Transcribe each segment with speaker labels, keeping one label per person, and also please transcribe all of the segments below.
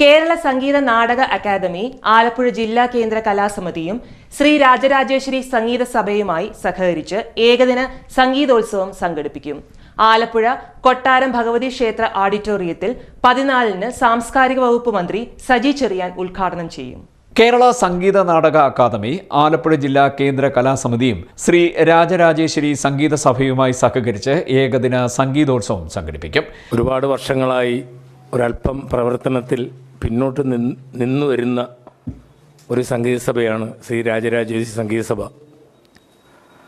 Speaker 1: Kerala Sangeetha Nataka academy Alappuzha ജില്ലാ കേന്ദ്ര കലാസമിതിയും ശ്രീ രാജരാജേശ്വരി സംഗീത സഭയുമായി സഹകരിച്ച് ഏകദിന സംഗീതോത്സവം സംഘടിപ്പിക്കും. ആലപ്പുഴ കൊട്ടാരം ഭഗവതി ക്ഷേത്ര ഓഡിറ്റോറിയത്തിൽ പതിനാലിന് സാംസ്കാരിക വകുപ്പ് മന്ത്രി സജി ചെറിയാൻ ഉദ്ഘാടനം ചെയ്യും.
Speaker 2: കേരള സംഗീത നാടക അക്കാദമി ആലപ്പുഴ ജില്ലാ കേന്ദ്ര കലാസമിതിയും ശ്രീ രാജരാജേശ്വരി സംഗീത സഭയുമായി സഹകരിച്ച് ഏകദിന സംഗീതോത്സവം സംഘടിപ്പിക്കും.
Speaker 3: ഒരുപാട് വർഷങ്ങളായി ഒരല്പം പ്രവർത്തനത്തിൽ പിന്നോട്ട് നിന്ന് നിന്നു വരുന്ന ഒരു സംഗീത സഭയാണ് ശ്രീ രാജരാജേശ്വരി സംഗീത സഭ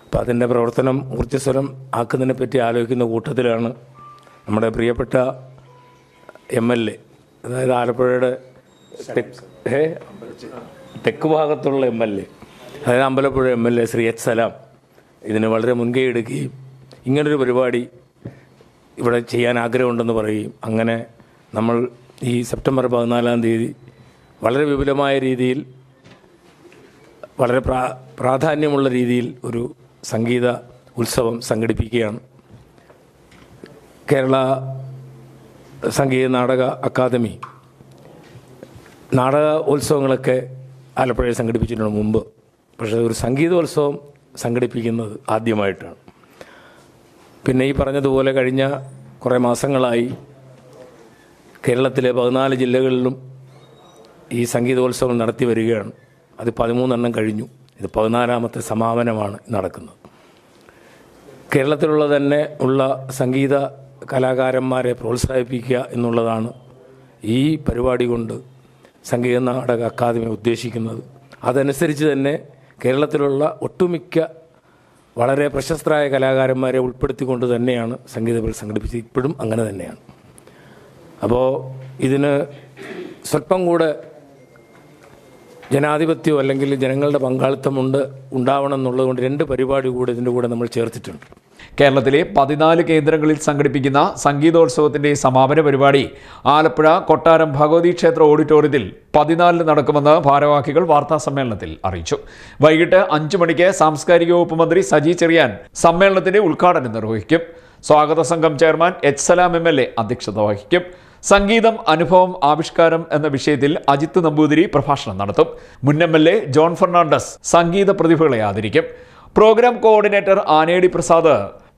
Speaker 3: അപ്പം അതിന്റെ പ്രവർത്തനം ഊർജസ്വരം ആക്കുന്നതിനെ പറ്റി ആലോചിക്കുന്ന കൂട്ടത്തിലാണ് നമ്മുടെ പ്രിയപ്പെട്ട എം എൽ എ അതായത് ആലപ്പുഴയുടെ തെക്ക് തെക്ക് ഭാഗത്തുള്ള എം എൽ എ അതായത് Ambalappuzha M L A Shri H Salam. ഇതിന് വളരെ മുൻകൈ എടുക്കുകയും ഇങ്ങനൊരു പരിപാടി ഇവിടെ ചെയ്യാൻ ആഗ്രഹമുണ്ടെന്ന് പറയുകയും അങ്ങനെ നമ്മൾ ഈ സെപ്റ്റംബർ പതിനാലാം തീയതി വളരെ വിപുലമായ രീതിയിൽ വളരെ പ്രാ പ്രാധാന്യമുള്ള രീതിയിൽ ഒരു സംഗീത ഉത്സവം സംഘടിപ്പിക്കുകയാണ്. കേരള സംഗീത നാടക അക്കാദമി നാടക ഉത്സവങ്ങളൊക്കെ ആലപ്പുഴയിൽ സംഘടിപ്പിച്ചിട്ടുണ്ട് മുമ്പ്. പക്ഷേ ഒരു സംഗീതോത്സവം സംഘടിപ്പിക്കുന്നത് ആദ്യമായിട്ടാണ്. പിന്നെ ഈ പറഞ്ഞതുപോലെ കഴിഞ്ഞ കുറേ മാസങ്ങളായി കേരളത്തിലെ പതിനാല് ജില്ലകളിലും ഈ സംഗീതോത്സവം നടത്തി വരികയാണ്. അത് പതിമൂന്നെണ്ണം കഴിഞ്ഞു. ഇത് പതിനാലാമത്തെ സമാപനമാണ് നടക്കുന്നത്. കേരളത്തിലുള്ള തന്നെ ഉള്ള സംഗീത കലാകാരന്മാരെ പ്രോത്സാഹിപ്പിക്കുക എന്നുള്ളതാണ് ഈ പരിപാടി കൊണ്ട് സംഗീത നാടക അക്കാദമി ഉദ്ദേശിക്കുന്നത്. അതനുസരിച്ച് തന്നെ കേരളത്തിലുള്ള ഒട്ടുമിക്ക വളരെ പ്രശസ്തരായ കലാകാരന്മാരെ ഉൾപ്പെടുത്തിക്കൊണ്ട് തന്നെയാണ് സംഗീത സംഘടിപ്പിച്ചത്. ഇപ്പോഴും അങ്ങനെ തന്നെയാണ്. അപ്പോൾ ഇതിന് സ്വല്പം കൂടെ ജനാധിപത്യം അല്ലെങ്കിൽ ജനങ്ങളുടെ പങ്കാളിത്തമുണ്ട് ഉണ്ടാവണം എന്നുള്ളതുകൊണ്ട് രണ്ട് പരിപാടി കൂടെ ഇതിന്റെ കൂടെ നമ്മൾ ചേർത്തിട്ടുണ്ട്.
Speaker 2: കേരളത്തിലെ പതിനാല് കേന്ദ്രങ്ങളിൽ സംഘടിപ്പിക്കുന്ന സംഗീതോത്സവത്തിന്റെ സമാപന പരിപാടി ആലപ്പുഴ കൊട്ടാരം ഭഗവതി ക്ഷേത്ര ഓഡിറ്റോറിയത്തിൽ പതിനാലിന് നടക്കുമെന്ന് ഭാരവാഹികൾ വാർത്താ സമ്മേളനത്തിൽ അറിയിച്ചു. വൈകിട്ട് അഞ്ചു മണിക്ക് സാംസ്കാരിക വകുപ്പ് മന്ത്രി സജി ചെറിയാൻ സമ്മേളനത്തിന്റെ ഉദ്ഘാടനം നിർവഹിക്കും. സ്വാഗത സംഘം chairman H Salam M L A അധ്യക്ഷത വഹിക്കും. സംഗീതം അനുഭവം ആവിഷ്കാരം എന്ന വിഷയത്തിൽ അജിത്ത് നമ്പൂതിരി പ്രഭാഷണം നടത്തും. മുൻ M L A John Fernandez സംഗീത പ്രതിഭകളെ ആദരിക്കും. പ്രോഗ്രാം കോർഡിനേറ്റർ ആനേടി പ്രസാദ്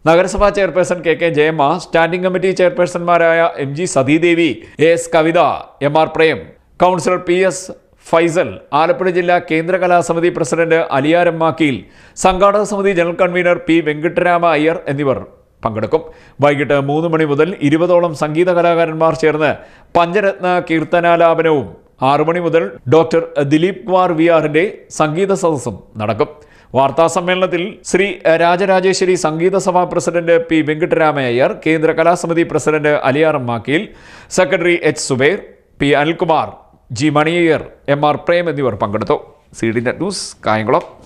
Speaker 2: നഗരസഭാ chairperson K K Jayamma standing committee ചെയർപേഴ്സൺമാരായ M G Satheedevi A S Kavitha M R Prem councillor P S Faisal Alappuzha ജില്ലാ കേന്ദ്ര കലാസമിതി പ്രസിഡന്റ് അലിയാരം മാക്കീൽ സംഘാടക സമിതി general convener P Venkitarama Iyer എന്നിവർ പങ്കെടുക്കും. വൈകിട്ട് മൂന്ന് മണി മുതൽ ഇരുപതോളം സംഗീത കലാകാരന്മാർ ചേർന്ന് പഞ്ചരത്ന കീർത്തനാലാപനവും ആറു മണി മുതൽ ഡോക്ടർ ദിലീപ് കുമാർ വി ആറിന്റെ സംഗീത സദസ്സും നടക്കും. വാർത്താ സമ്മേളനത്തിൽ ശ്രീ രാജരാജേശ്വരി സംഗീത സഭാ പ്രസിഡന്റ് പി വെങ്കിട്ടരാമയ്യർ കേന്ദ്ര കലാസമിതി president Aliyaram Makkeel secretary H Zubair P Anilkumar G Maniyayyar M R Prem എന്നിവർ പങ്കെടുത്തു. C D net news Kayamkulam.